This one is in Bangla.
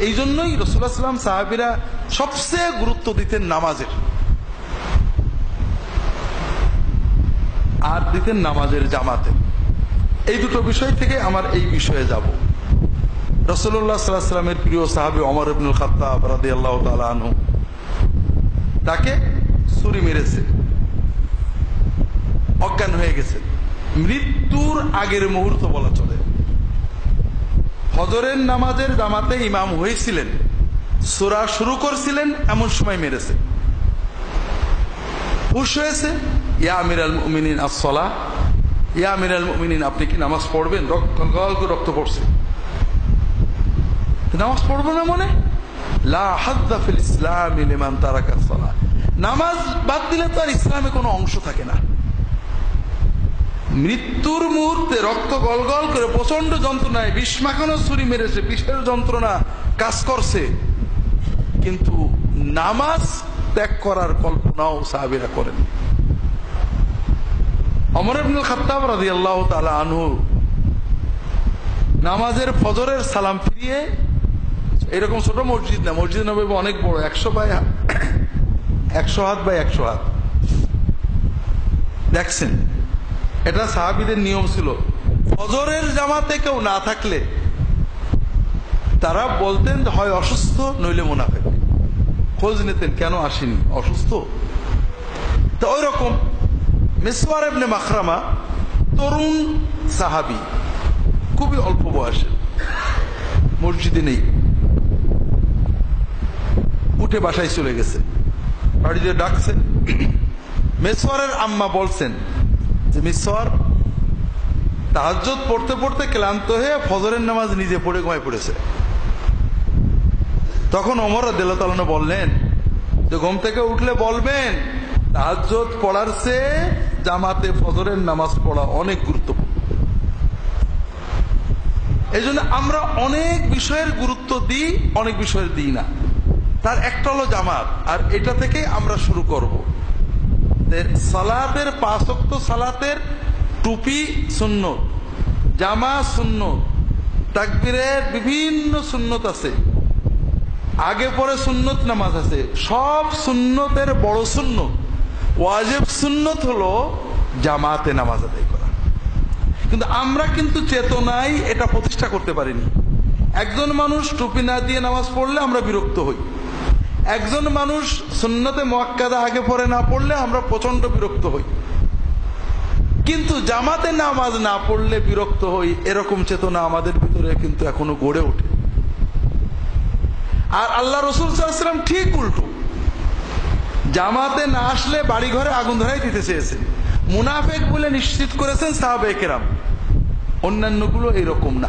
এই জন্যই সাল্লাম সাহাবিরা সবচেয়ে গুরুত্ব দিতেন নামাজের। আর দিতেন নামাজের জামাতে। এই দুটো বিষয় থেকে আমার এই বিষয়ে যাব। সাল্লাহ সাল্লামের প্রিয় সাহাবি অমর ইবনুল খাত্তাব রাদি আল্লাহ আনহু, তাকে ছুরি মেরেছে। অজ্ঞান হয়ে গেছে। মৃত্যুর আগের মুহূর্ত বলা চলে। ফজরের নামাজের জামাতে ইমাম হয়েছিলেন। সুরা শুরু করছিলেন, এমন সময় মেরেছে। হুশ হয়েছে, ইয়া আমির আল মুমিনিন আসলা ইয়া আমির আল মুমিনিন, আপনি কি নামাজ পড়বেন? রক্ত রক্ত পড়ছে। নামাজ পড়ব না মনে? ইসলাম নামাজ বাদ দিলে তো আর ইসলামে কোনো অংশ থাকে না। মৃত্যুর মুহূর্তে রক্ত গলগল করে প্রচণ্ড যন্ত্রণায় বিষ্মাখানো ছুরি মেরেছে, বিষের যন্ত্রণা কাজ করছে। কিন্তু নামাজ ত্যাগ করার কল্পনাও সাহাবিরা করেন। অমর ইবনুল খাত্তাব রাদিয়াল্লাহু তাআলা আনহু নামাজের ফজরের সালাম ফিরিয়ে, এরকম ছোট মসজিদ না, মসজিদ নবী অনেক বড়, একশো বাই একশো হাত বাই একশো হাত। দেখছেন? এটা সাহাবিদের নিয়ম ছিল। ফজরের জামাতে কেউ না থাকলে তারা বলতেন, হয় অসুস্থ, নইলে মুনাফেক। খোঁজ নিতেন, কেন আসেনি? অসুস্থ? তো ওই রকম মাখরামা তরুণ সাহাবি, খুবই অল্প বয়সের, মসজিদে নেই। উঠে বাসায় চলে গেছে। বাড়িতে ডাকছে মেসওয়ারের আম্মা বলছেন যে মিসওয়ার তাহাজ্জত পড়তে পড়তে ক্লান্ত হয়ে ফজরের নামাজ নিজে পড়ে ঘুমায় পড়েছে। তখন অমর দেলতালন বললেন, যে ঘুম থেকে উঠলে বলবেন তাহাজ্জত পড়ার চেয়ে জামাতে ফজরের নামাজ পড়া অনেক গুরুত্বপূর্ণ। এই জন্য আমরা অনেক বিষয়ের গুরুত্ব দিই, অনেক বিষয়ের দিই না। তার একটা হলো জামাত, আর এটা থেকে আমরা শুরু করব। সালাতের পাঁচক্ত সালাতের টুপি শূন্য জামা শূন্য তাকবিরের বিভিন্ন সুন্নত আছে। আগে পরে সুন্নত নামাজ আছে। সব সুন্নতের বড় সুন্নত। ওয়াজেব সুন্নত হলো জামাতে নামাজ আদায় করা। কিন্তু আমরা কিন্তু চেতনায় এটা প্রতিষ্ঠা করতে পারিনি। একজন মানুষ টুপি না দিয়ে নামাজ পড়লে আমরা বিরক্ত হই। একজন মানুষ সুন্নতে মোয়াক্কাদা আগে পরে না পড়লে আমরা প্রচণ্ড বিরক্ত হই। কিন্তু জামাতে নামাজ না পড়লে বিরক্ত হই, এরকম চেতনা আমাদের ভিতরে কিন্তু এখনও গড়ে ওঠে। আর আল্লাহ রসুল সাল্লাম ঠিক উল্টো। জামাতে না আসলে বাড়ি ঘরে আগুন ধরাই দিতে চেয়েছেন। মুনাফেক বলে নিশ্চিত করেছেন সাহাবেকেরাম অন্যান্যগুলো এরকম না।